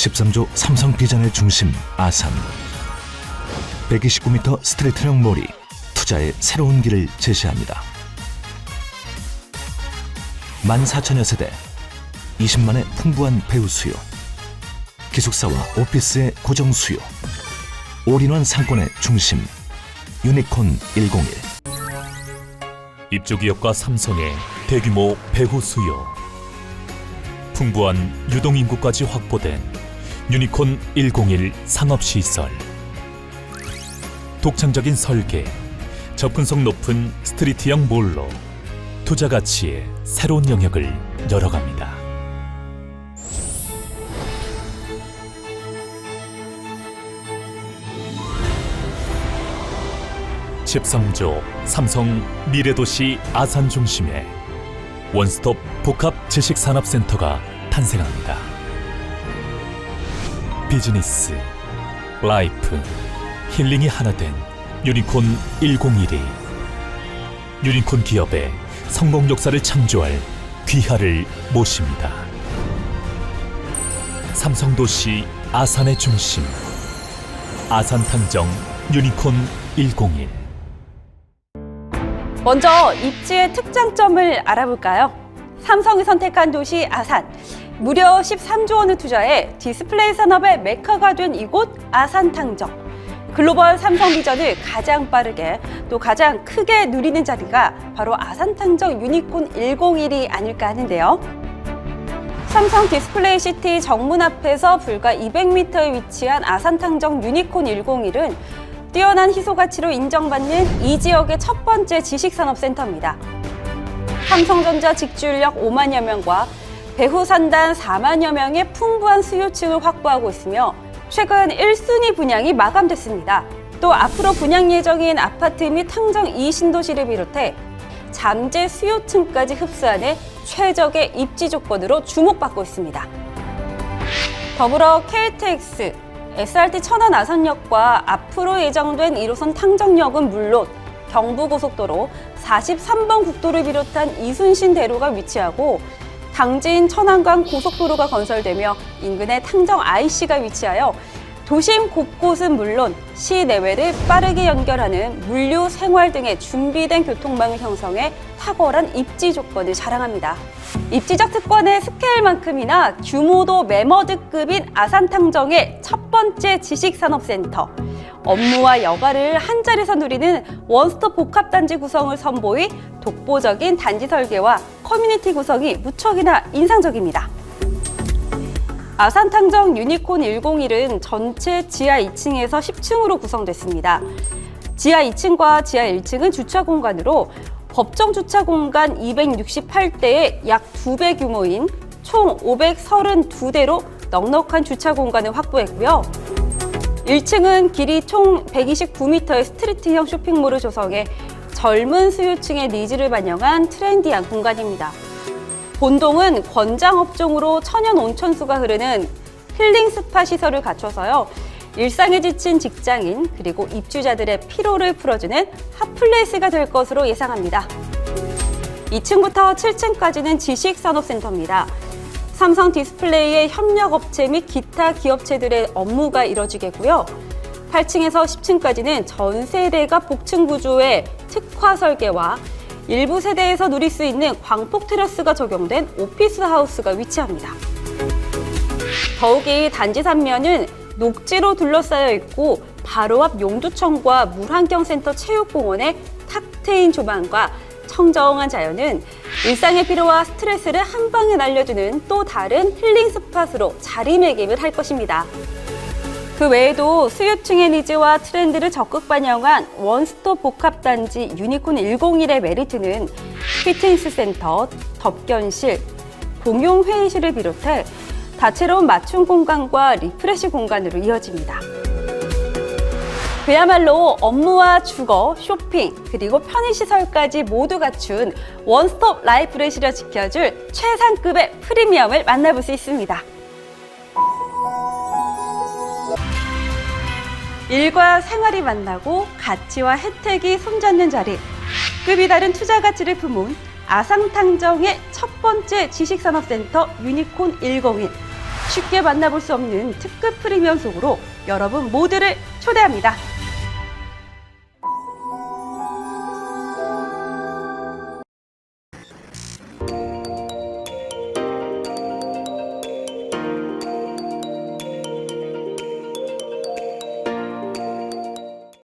13조 삼성 비전의 중심 아산. 129m 스트레이트형 몰이 투자의 새로운 길을 제시합니다. 14,000여 세대 20만의 풍부한 배우 수요. 기숙사와 오피스의 고정 수요. 올인원 상권의 중심 유니콘 101 입주기업과 삼성의 대규모 배후 수요. 풍부한 유동인구까지 확보된 유니콘 101 산업시설 독창적인 설계 접근성 높은 스트리트형 몰로 투자 가치의 새로운 영역을 열어갑니다. (13조) 삼성 미래도시 아산 중심에 원스톱 복합 지식산업센터가 탄생합니다. 비즈니스, 라이프, 힐링이 하나 된 유니콘 101이 유니콘 기업의 성공 역사를 창조할 귀하를 모십니다. 삼성도시 아산의 중심 아산탕정 유니콘 101 먼저 입지의 특장점을 알아볼까요? 삼성이 선택한 도시 아산. 무려 13조 원을 투자해 디스플레이 산업의 메카가 된 이곳 아산탕정. 글로벌 삼성 비전을 가장 빠르게 또 가장 크게 누리는 자리가 바로 아산탕정 유니콘 101이 아닐까 하는데요. 삼성 디스플레이 시티 정문 앞에서 불과 200m에 위치한 아산탕정 유니콘 101은 뛰어난 희소 가치로 인정받는 이 지역의 첫 번째 지식산업센터입니다. 삼성전자 직주인력 5만여 명과 배후 산단 4만여 명의 풍부한 수요층을 확보하고 있으며 최근 1순위 분양이 마감됐습니다. 또 앞으로 분양 예정인 아파트 및 탕정 2신도시를 비롯해 잠재 수요층까지 흡수하는 최적의 입지 조건으로 주목받고 있습니다. 더불어 KTX, SRT 천안 아산역과 앞으로 예정된 1호선 탕정역은 물론 경부고속도로 43번 국도를 비롯한 이순신 대로가 위치하고 당진 천안간 고속도로가 건설되며 인근에 탕정 IC가 위치하여 도심 곳곳은 물론 시내외를 빠르게 연결하는 물류, 생활 등의 준비된 교통망을 형성해 탁월한 입지 조건을 자랑합니다. 입지적 특권의 스케일만큼이나 규모도 메머드급인 아산탕정의 첫 번째 지식산업센터. 업무와 여가를 한 자리에서 누리는 원스톱 복합단지 구성을 선보이 독보적인 단지 설계와 커뮤니티 구성이 무척이나 인상적입니다. 아산탕정 유니콘 101은 전체 지하 2층에서 10층으로 구성됐습니다. 지하 2층과 지하 1층은 주차 공간으로 법정 주차 공간 268대의 약 2배 규모인 총 532대로 넉넉한 주차 공간을 확보했고요. 1층은 길이 총 129m의 스트리트형 쇼핑몰을 조성해 젊은 수요층의 니즈를 반영한 트렌디한 공간입니다. 본동은 권장 업종으로 천연 온천수가 흐르는 힐링 스파 시설을 갖춰서요. 일상에 지친 직장인 그리고 입주자들의 피로를 풀어주는 핫플레이스가 될 것으로 예상합니다. 2층부터 7층까지는 지식산업센터입니다. 삼성 디스플레이의 협력업체 및 기타 기업체들의 업무가 이뤄지겠고요. 8층에서 10층까지는 전 세대가 복층 구조의 특화 설계와 일부 세대에서 누릴 수 있는 광폭 테라스가 적용된 오피스 하우스가 위치합니다. 더욱이 단지 삼면은 녹지로 둘러싸여 있고 바로 앞 용두청과 물환경센터 체육공원의 탁 트인 조망과 청정한 자연은 일상의 피로와 스트레스를 한 방에 날려주는 또 다른 힐링 스팟으로 자리매김을 할 것입니다. 그 외에도 수요층의 니즈와 트렌드를 적극 반영한 원스톱 복합단지 유니콘 101의 메리트는 피트니스 센터, 덮견실, 공용 회의실을 비롯해 다채로운 맞춤 공간과 리프레시 공간으로 이어집니다. 그야말로 업무와 주거, 쇼핑, 그리고 편의시설까지 모두 갖춘 원스톱 라이프를 실어 지켜줄 최상급의 프리미엄을 만나볼 수 있습니다. 일과 생활이 만나고 가치와 혜택이 손잡는 자리. 급이 다른 투자 가치를 품은 아상탕정의 첫 번째 지식산업센터 유니콘 101. 쉽게 만나볼 수 없는 특급 프리미엄 속으로 여러분 모두를 초대합니다.